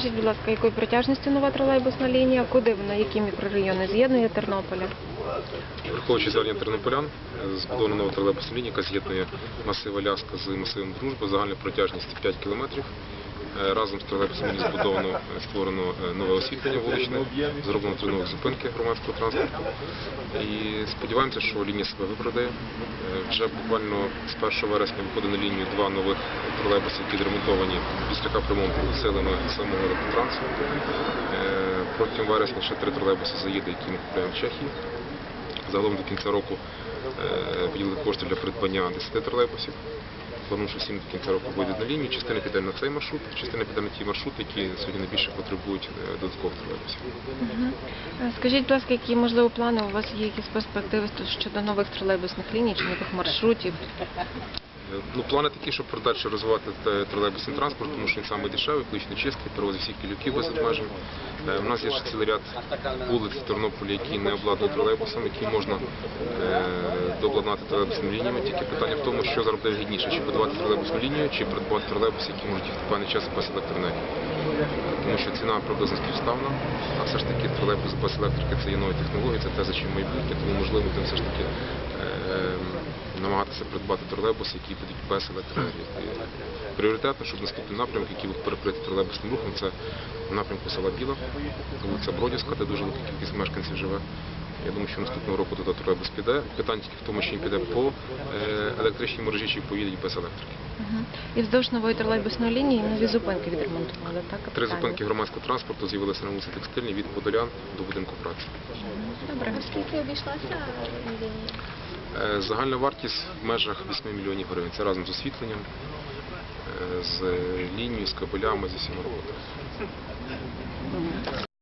скажіть, будь ласка, якої протяжності нова тролейбусна лінія? Куди вона, які мікрорайони з'єднує Тернополя? Враховуючи звернення тернополян, е, збудована нова тролейбусна лінія, яка з'єднує масив Аляска з масивом Дружба, загальна протяжність 5 кілометрів. Е, Разом з тролейбусом збудовано е, створено е, нове освітлення вуличне, зроблено три нових зупинки громадського транспорту. І сподіваємося, що лінія себе виправдає. Вже буквально з 1 вересня виходить на лінію два нових тролейбуси, які відремонтовані після капремонту силами самого електротрансу. Е, Протягом вересня ще три тролейбуси заїде, які ми купуємо в Чехії. Загалом до кінця року виділили кошти для придбання 10 тролейбусів. Планую, що 7 до кінця року вийдуть на лінію. Частина піде на цей маршрут, частина піде на ті маршрути, які сьогодні найбільше потребують е, додаткових тролейбусів. Е, Скажіть, будь ласка, які можливо плани у вас є якісь перспективи щодо нових тролейбусних ліній чи нових маршрутів? Е, Ну, плани такі, щоб подальше розвивати тролейбусний транспорт, тому що він саме дешевий, екологічно чистий, перевозить всіх пілюків без обмежень. Е, У нас є ще цілий ряд вулиць в Тернополі, які не обладнані тролейбусами, які можна е, дообладнати тролейбусними лініями. Тільки питання в тому, що зараз буде вигідніше, чи будувати тролейбусну лінію, чи придбати тролейбуси, які можуть в певний час без електроенергії. Тому що ціна приблизно співставна, а все ж таки тролейбус без електрики це є нові технології, це те, за чим майбутнє, тому можливо будемо все ж таки е, намагатися придбати тролейбуси, які будуть без електроенергії. Пріоритетно, щоб наступний напрямок, який буде перекритий тролейбусним рухом, це в напрямку села Біла, вулиця Бродівська, де дуже велика кількість мешканців живе. Я думаю, що наступного року туди тролейбус піде. Питання тільки в тому, чи він піде по е, електричній мережі, чи поїде без електрики. І вздовж нової тролейбусної лінії нові зупинки відремонтували, так? Три зупинки громадського транспорту з'явилися на вулиці Текстильній від Подолян до будинку праці. Добре. Скільки обійшлася лінія? Е, загальна вартість в межах 8 мільйонів гривень. Це разом з освітленням, е, з лінією, з кабелями, з усіма роботами.